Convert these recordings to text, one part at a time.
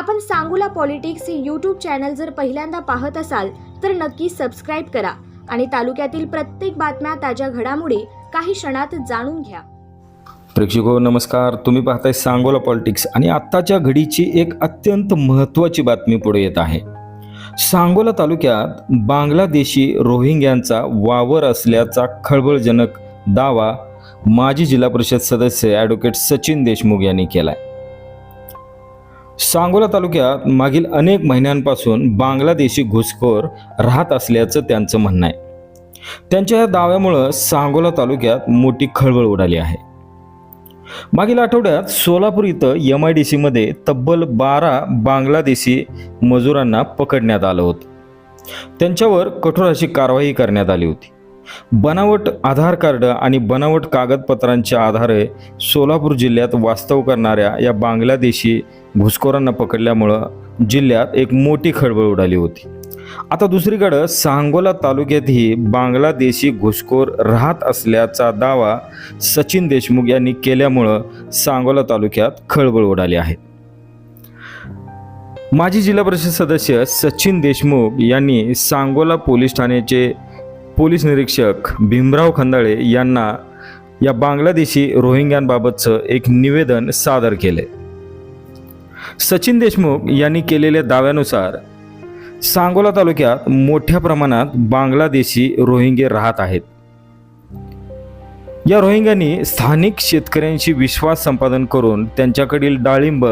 आपण सांगूला पॉलिटिक्स हे YouTube channel जर पहिल्यांदा पाहत असाल तर नक्की सबस्क्राईब करा आणि तालुक्यातील प्रत्येक बातम्या ताज्या घडामोडी काही क्षणात जाणून घ्या. प्रेक्षको नमस्कार. तुम्ही पाहताय सांगोला पॉलिटिक्स आणि आत्ताच्या घडीची एक अत्यंत महत्त्वाची बातमी पुढे येत आहे. सांगोला तालुक्यात बांगलादेशी रोहिंग्यांचा वावर असल्याचा खळबळजनक दावा माजी जिल्हा परिषद सदस्य ॲडव्होकेट सचिन देशमुख यांनी केला आहे सांगोला तालुक्यात मागील अनेक महिन्यांपासून बांगलादेशी घुसखोर राहत असल्याचं त्यांचं म्हणणं आहे. त्यांच्या या दाव्यामुळं सांगोला तालुक्यात मोठी खळबळ उडाली आहे. मागील आठवड्यात सोलापूर इथं एम आय डी सीमध्ये तब्बल बारा बांगलादेशी मजुरांना पकडण्यात आलं होतं. त्यांच्यावर कठोर अशी कारवाई करण्यात आली होती. बनावट आधार कार्ड आणि बनावट कागदपत्रांच्या आधारे सोलापूर जिल्ह्यात वास्तव करणाऱ्या या बांगलादेशी घुसखोरांना पकडल्यामुळं जिल्ह्यात एक मोठी खळबळ उडाली होती. आता दुसरीकडं सांगोला तालुक्यातही बांगलादेशी घुसखोर राहत असल्याचा दावा सचिन देशमुख यांनी केल्यामुळं सांगोला तालुक्यात खळबळ उडाली आहे. माजी जिल्हा परिषद सदस्य सचिन देशमुख यांनी सांगोला पोलीस ठाण्याचे पोलीस निरीक्षक भीमराव खंदाळे यांना या बांगलादेशी रोहिंग्यांबाबतचं एक निवेदन सादर केले. सचिन देशमुख यांनी केलेल्या दाव्यानुसार सांगोला तालुक्यात मोठ्या प्रमाणात बांगलादेशी रोहिंगे राहत आहेत. या रोहिंग्यांनी स्थानिक शेतकऱ्यांशी विश्वास संपादन करून त्यांच्याकडील डाळिंब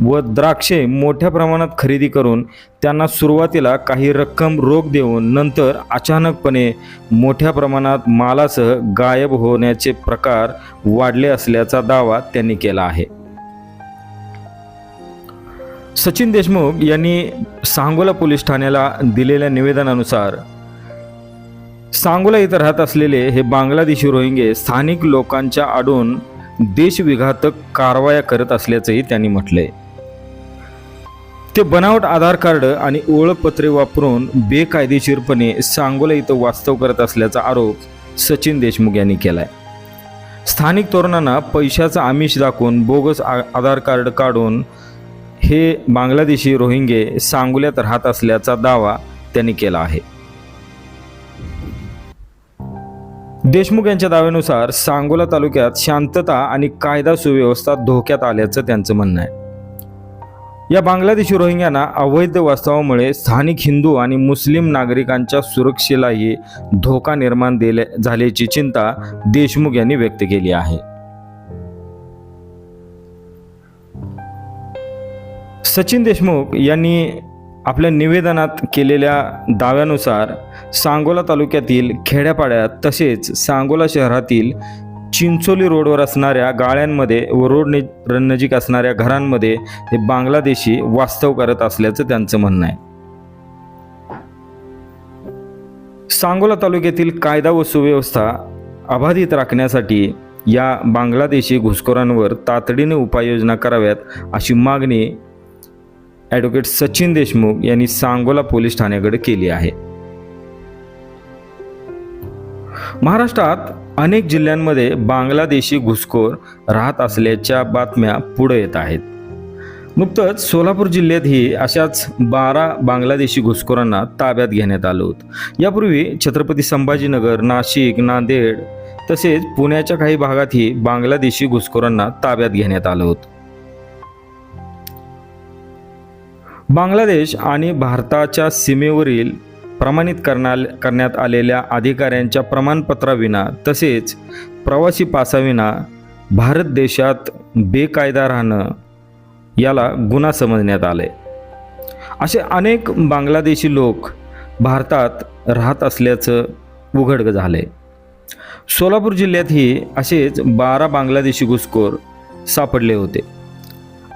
व द्राक्षे मोठ्या प्रमाणात खरेदी करून त्यांना सुरुवातीला काही रक्कम रोख देऊन नंतर अचानकपणे मोठ्या प्रमाणात मालासह गायब होण्याचे प्रकार वाढले असल्याचा दावा त्यांनी केला आहे. सचिन देशमुख यांनी सांगोला पोलीस ठाण्याला दिलेल्या निवेदनानुसार सांगोला इथं राहत असलेले हे बांगलादेशी रोहिंगे स्थानिक लोकांच्या आडून देशविघातक कारवाया करत असल्याचंही त्यांनी म्हटलंय. ते बनावट आधार कार्ड आणि ओळखपत्रे वापरून बेकायदेशीरपणे सांगोला इथं वास्तव करत असल्याचा आरोप सचिन देशमुख यांनी केलाय. स्थानिक तरुणांना पैशाचा आमिष दाखवून बोगस आ- आधार कार्ड काढून हे बांगलादेशी रोहिंगे सांगोल्यात राहत असल्याचा दावा त्यांनी केला आहे. देशमुख यांच्या दाव्यानुसार सांगोला तालुक्यात शांतता आणि कायदा सुव्यवस्था धोक्यात आल्याचं त्यांचं म्हणणं आहे. या बांगलादेशी रोहिंग्यांना अवैध वास्तवामुळे स्थानिक हिंदू आणि मुस्लिम नागरिकांच्या सुरक्षेलाही धोका निर्माण दिले झाल्याची चिंता देशमुख यांनी व्यक्त केली आहे. सचिन देशमुख यांनी आपल्या निवेदनात केलेल्या दाव्यानुसार सांगोला तालुक्यातील खेड्यापाड्यात तसेच सांगोला शहरातील चिंचोली रोडवर असणाऱ्या गाळ्यांमध्ये व रोड नजीक असणाऱ्या घरांमध्ये हे बांगलादेशी वास्तव करत असल्याचं त्यांचं म्हणणं आहे. सांगोला तालुक्यातील कायदा व सुव्यवस्था अबाधित राखण्यासाठी या बांगलादेशी घुसखोरांवर तातडीने उपाययोजना कराव्यात अशी मागणी ॲडव्होकेट सचिन देशमुख यांनी सांगोला पोलीस ठाण्याकडे केली आहे. महाराष्ट्रात अनेक जिल्ह्यांमध्ये बांगलादेशी घुसखोर राहत असल्याच्या बातम्या पुढे येत आहेत. नुकतंच सोलापूर जिल्ह्यातही अशाच बारा बांगलादेशी घुसखोरांना ताब्यात घेण्यात आलं होतं. यापूर्वी छत्रपती संभाजीनगर नाशिक नांदेड तसेच पुण्याच्या काही भागातही बांगलादेशी घुसखोरांना ताब्यात घेण्यात आलं होतं. बांगलादेश आणि भारताच्या सीमेवरील प्रमाणित करण्या करण्यात आलेल्या अधिकाऱ्यांच्या प्रमाणपत्राविना तसेच प्रवासी पासाविना भारत देशात बेकायदा राहणं याला गुन्हा समजण्यात आले. असे अनेक बांगलादेशी लोक भारतात राहत असल्याचं उघड झाले. सोलापूर जिल्ह्यातही असेच बारा बांगलादेशी घुसखोर सापडले होते.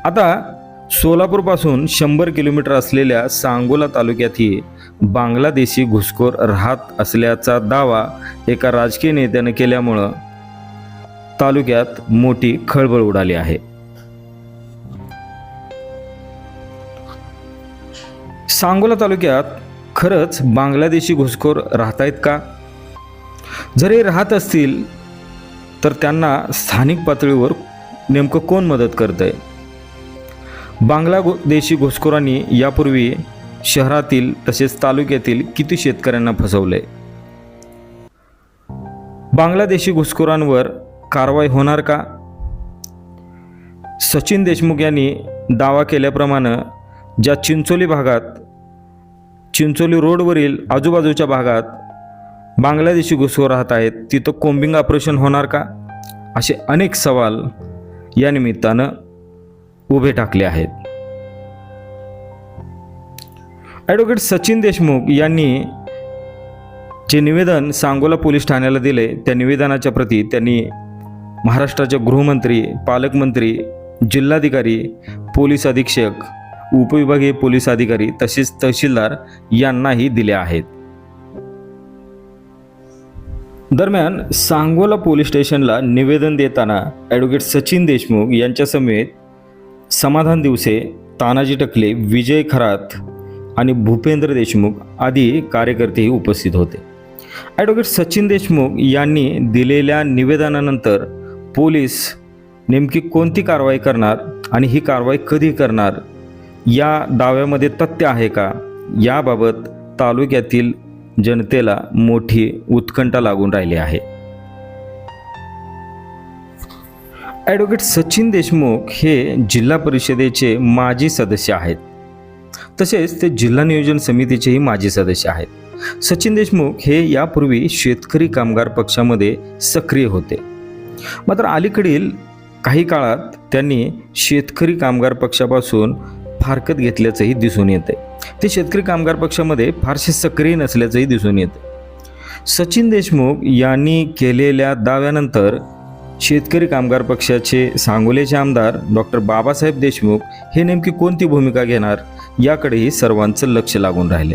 आता सोलापूरपासून शंभर किलोमीटर असलेल्या सांगोला तालुक्यातही बांगलादेशी घुसखोर राहत असल्याचा दावा एका राजकीय नेत्यानं केल्यामुळं तालुक्यात मोठी खळबळ उडाली आहे. सांगोला तालुक्यात खरंच बांगलादेशी घुसखोर राहत आहेत का? जर हे राहत असतील तर त्यांना स्थानिक पातळीवर नेमकं कोण मदत करतंय? बांगलादेशी घुसखोरांनी यापूर्वी शहरातील तसेच तालुक्यातील किती शेतकऱ्यांना फसवले? बांगलादेशी घुसखोरांवर कारवाई होणार का? सचिन देशमुख यांनी दावा केल्याप्रमाणे ज्या चिंचोली भागात चिंचोली रोडवरील आजूबाजूच्या भागात बांगलादेशी घुसखोर राहत आहेत तिथं कोम्बिंग ऑपरेशन होणार का? असे अनेक सवाल या निमित्तानं उभे टाकले आहेत. ॲडव्होकेट सचिन देशमुख यांनी जे निवेदन सांगोला पोलीस ठाण्याला दिले त्या निवेदनाच्या प्रती त्यांनी महाराष्ट्राचे गृहमंत्री पालकमंत्री जिल्हाधिकारी पोलीस अधीक्षक उपविभागीय पोलीस अधिकारी तसेच तहसीलदार यांनाही दिले आहेत. दरम्यान सांगोला पोलीस स्टेशनला निवेदन देताना ॲडव्होकेट सचिन देशमुख यांच्यासमेत समाधान दिवसे तानाजी टकले विजय खरात आणि भूपेंद्र देशमुख आदी कार्यकर्तेही उपस्थित होते. ॲडव्होकेट सचिन देशमुख यांनी दिलेल्या निवेदनानंतर पोलीस नेमकी कोणती कारवाई करणार आणि ही कारवाई कधी करणार या दाव्यामध्ये तथ्य आहे का? याबाबत तालुक्यातील जनतेला मोठी उत्कंठा लागून राहिली आहे. ॲडव्होकेट सचिन देशमुख हे जिल्हा परिषदेचे माजी सदस्य आहेत. तसेच ते जिल्हा नियोजन समितीचेही माजी सदस्य आहेत. सचिन देशमुख हे यापूर्वी शेतकरी कामगार पक्षामध्ये सक्रिय होते. मात्र अलीकडील काही काळात त्यांनी शेतकरी कामगार पक्षापासून फारकत घेतल्याचंही दिसून येते. ते शेतकरी कामगार पक्षामध्ये फारसे सक्रिय नसल्याचंही दिसून येते. सचिन देशमुख यांनी केलेल्या दाव्यानंतर शेतकरी कामगार पक्षाचे सांगोलेचे आमदार डॉक्टर बाबासाहेब देशमुख हे नेमकी कोणती भूमिका घेणार? याकडेही सर्वांचं लक्ष लागून राहिले.